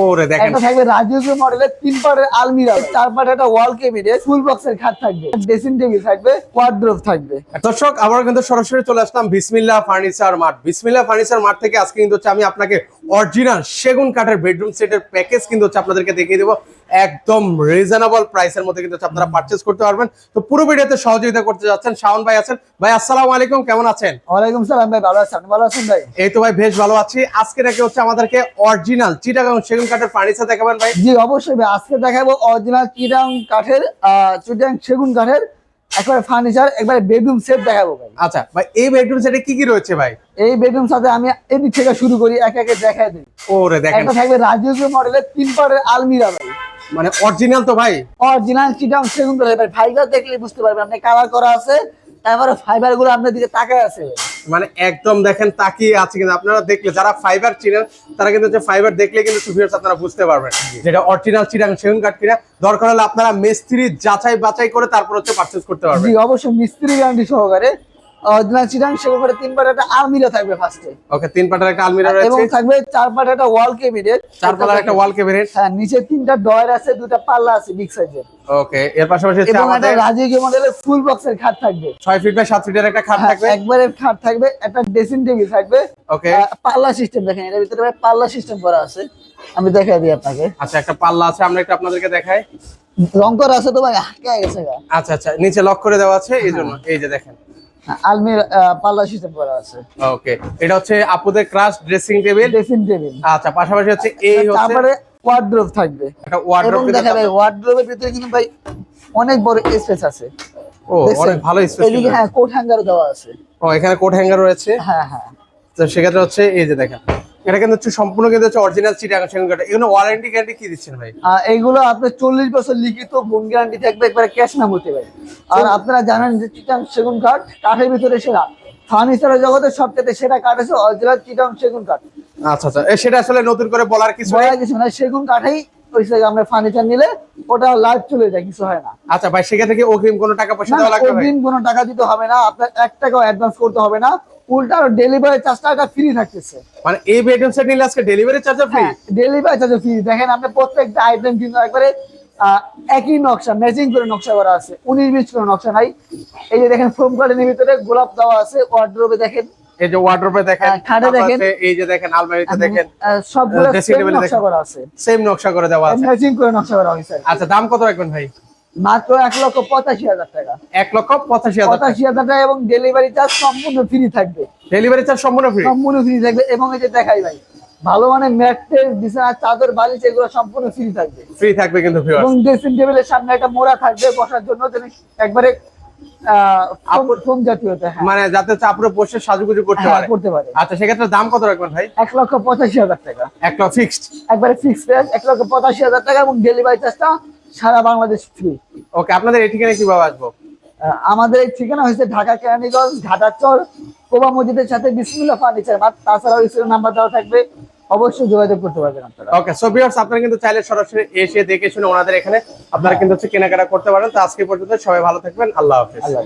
ওরে দেখেন। একটা থাকবে রাজকীয় মডেলের তিন পাটের আলমিরা চার পাটে একটা ওয়াল ক্যাবিনেট ফুল বক্সের খাট থাকবে ড্রেসিং টেবিল থাকবে ওয়ার্ড্রোব থাকবে। দর্শক আমরা কিন্তু সরাসরি চলে আসলাম Bismillah furniture mart. Bismillah furniture mart থেকে আজকে কিন্তু হচ্ছে আমি আপনাকে অরিজিনাল সেগুন কাঠের বেডরুম সেটের প্যাকেজ কিন্তু হচ্ছে আপনাদেরকে দেখিয়ে দেবো। একদম রিজনেবল প্রাইসের মধ্যে কিন্তু আপনারা পারচেস করতে পারবেন। তো পুরো ভিডিওতে সহযোগিতা করতে যাচ্ছেন শাওন ভাই আছেন। ভাই আসসালামু আলাইকুম কেমন আছেন? ওয়ালাইকুম সালাম ভাই ভালো আছেন? ভালো আছেন ভাই? এই তো ভাই বেশ ভালো আছি। আজকে নাকি হচ্ছে আমাদেরকে অরিজিনাল চিটাগাং সেগুন কাঠের ফার্নিচার দেখাবেন ভাই। জি অবশ্যই ভাই আজকে দেখাবো অরিজিনাল চিটাং কাঠের আহ, চিটাং সেগুন কাঠের একবারে ফার্নিচার একবারে বেডরুম সেট দেখাবো ভাই। আচ্ছা ভাই এই বেডরুম সেটে কি কি রয়েছে ভাই? এই বেডরুম সাথে আমি এদিক থেকে শুরু করি এক একে দেখাই দিই। ওরে দেখেন। একটা থাকবে রাজকীয় মডেলের তিন পাটের আলমিরা ভাই। মানে অরিজিনাল তো ভাই। অরিজিনাল চিটাং সেগুন কাঠের ভাই ফাইবার দেখলে বুঝতে পারবেন আপনি কালার করা আছে তারপরে ফাইবারগুলো আপনার দিকে তাকায় আছে। মানে একদম দেখেন তাকিয়ে আছে কিন্তু আপনারা দেখলে যারা ফাইবার চিনেন তারা কিন্তু ফাইবার দেখলে কিন্তু সুফিয়ার্স আপনারা বুঝতে পারবেন। যেটা অরিজিনাল চিরাং সেগুন কাঠ কিনা দরকার হলে আপনারা মিস্ত্রি যাচাই বাছাই করে তারপর হচ্ছে পারচেজ করতে পারবেন। জি অবশ্যই মিস্ত্রি গ্যারান্টি সহকারে চিটাং সেগুন তিন পাটের একটা আলমিরা থাকবে ফার্স্টে ওকে তিন পাটের একটা আলমিরা এবং থাকবে চার পাটে একটা ওয়াল কেবিনেট চার পালার একটা ওয়াল ক্যাবিনেট হ্যাঁ নিচে তিনটা ডয়ার আছে দুটা পাল্লা আছে বিগ সাইজের ওকে এর পাশাপাশি এবং একটা আমাদের রাজকীয় মডেলের ফুল বক্সের খাট থাকবে। ছয় ফিট বাই সাত ফিটের একটা খাট হ্যাঁ, থাকবে। একবারে খাট থাকবে একটা ড্রেসিং টেবিল থাকবে। ওকে। পাল্লা সিস্টেম দেখেন এর ভিতরে পাল্লা সিস্টেম করা আছে। আমি দেখাই দিই আপনাকে। আচ্ছা একটা পাল্লা আছে আমরা একটু আপনাদেরকে দেখাই। রং করা আছে তো ভাই আটকে গেছে আচ্ছা আচ্ছা নিচে লক করে দেওয়া আছে এই জন্য এই যে দেখেন। হ্যাঁ, আলমির পাল্লা সিস্টেম করা আছে। ওকে এটা হচ্ছে আপুদের crush dressing table dressing table আচ্ছা পাশাপাশি হচ্ছে এই হচ্ছে তারপরে ওয়ার্ড্রোব থাকবে। একটা ওয়ার্ডরোব দেখা ভাই ওয়ার্ড্রোবের ভিতরে কিন্তু ভাই অনেক বড় স্পেস আছে। ও অনেক ভালো স্পেস এদিকে হ্যাঁ কোট হ্যাঙ্গার দেওয়া আছে। ও এখানে কোট হ্যাঙ্গার রয়েছে। হ্যাঁ হ্যাঁ। তো সেক্ষেত্রে হচ্ছে এই যে দেখেন এটা কিন্তু সম্পূর্ণ কিন্তু হচ্ছে অরিজিনাল চিটাং এগুলো ওয়ারেন্টি গ্যারান্টি কি দিচ্ছেন ভাই? এইগুলো চল্লিশ বছর লিখিত গুণ গ্যারান্টি থাকবে একবারে ক্যাশ নাম হতে আর আপনারা জানেন যে চিটাং সেগুন কাঠ কাঠের ভিতরে সেরা। ফার্নিচারের জগতে সবচেয়ে সেরা কাঠ আছে অরিজিনাল চিটাং সেগুন কাঠ আচ্ছা আচ্ছা। সেটা আসলে নতুন করে বলার কিছু নেই? বলা কিছু না সেগুন কাঠেই ওই জায়গায় আমরা ফার্নিচার নিলে ওটা লাইভ চলে যায় কিছু হয় না। আচ্ছা ভাই সেক্ষেত্রে কি অগ্রিম কোনো টাকা পয়সা দেওয়া লাগবে অগ্রিম কোনো টাকা দিতে হবে না আপনার এক টাকাও অ্যাডভান্স করতে হবে না। উল্টা ডেলিভারি চার্জটা ফ্রি থাকতেছে। মানে এই বেডরুম সেট নিলে আজকে delivery charge free delivery charge free দেখেন আপনি প্রত্যেকটা আইটেম কিন্তু একবারে একই নকশা ম্যাচিং করে নকশা করা আছে। উনিশ বিশ করে নকশা নাই এই যে দেখেন ফোম কার্ডের ভিতরে গোলাপ দেওয়া আছে ওয়ার্ড্রোবে দেখেন। এই যে ওয়ার্ডরোবে দেখেন হ্যাঁ, খাটে দেখেন। এই যে দেখেন আলমারিতে দেখেন সবগুলো নকশা করা আছে। সেম নকশা করে দেওয়া আছে। ম্যাচিং করে নকশা করা হয়েছে। আচ্ছা দাম কত রাখবেন ভাই? মাত্র এক লক্ষ পঁচাশি হাজার টাকা। এক লক্ষ পঁচাশি হাজার পঁচাশি হাজার টাকা এবং ডেলিভারি চার্জ সম্পূর্ণ ফ্রি থাকবে। ডেলিভারি চার্জ সম্পূর্ণ ফ্রি সম্পূর্ণ ফ্রি থাকবে এবং এই যে দেখাই ভাই ভালো মানে ম্যাট্রেস বিছানা চাদর বালিশ এগুলো সম্পূর্ণ ফ্রি থাকবে। ফ্রি থাকবে কিন্তু এবং ড্রেসিং টেবিলের সামনে একটা মোড়া থাকবে বসার জন্য একবারে হ্যাঁ। মানে যাতে আপনারা বসে সাজুগুজু করতে হ্যাঁ, পারে। করতে পারে। আচ্ছা সেক্ষেত্রে দাম কত রাখবেন ভাই? এক লক্ষ পঁচাশি হাজার টাকা। এক লক্ষ ফিক্সড একবারে ফিক্স প্রাইস এক লক্ষ পঁচাশি হাজার টাকা এবং ডেলিভারি চার্জটা সারা বাংলাদেশ ফ্রি ওকে আপনাদের এই ঠিকানা কীভাবে আসব? আমাদের এই ঠিকানা হয়েছে ঢাকা কেরানীগঞ্জ ঘাটাচর কোবা মসজিদের সাথে বিসমিল্লা ফার্নিচার বা তাছাড়াও ইসলাম নাম্বার দেওয়া থাকবে। অবশ্যই যোগাযোগ করতে পারবেন আপনারা। ওকে সো ভিউয়ার্স আপনারা কিন্তু চাইলে সরাসরি এসে দেখে শুনে ওনাদের এখানে আপনারা কিন্তু হচ্ছে কেনাকাটা করতে পারেন। তো আজকে পর্যন্ত সবাই ভালো থাকবেন। আল্লাহ হাফেজ। আল্লাহ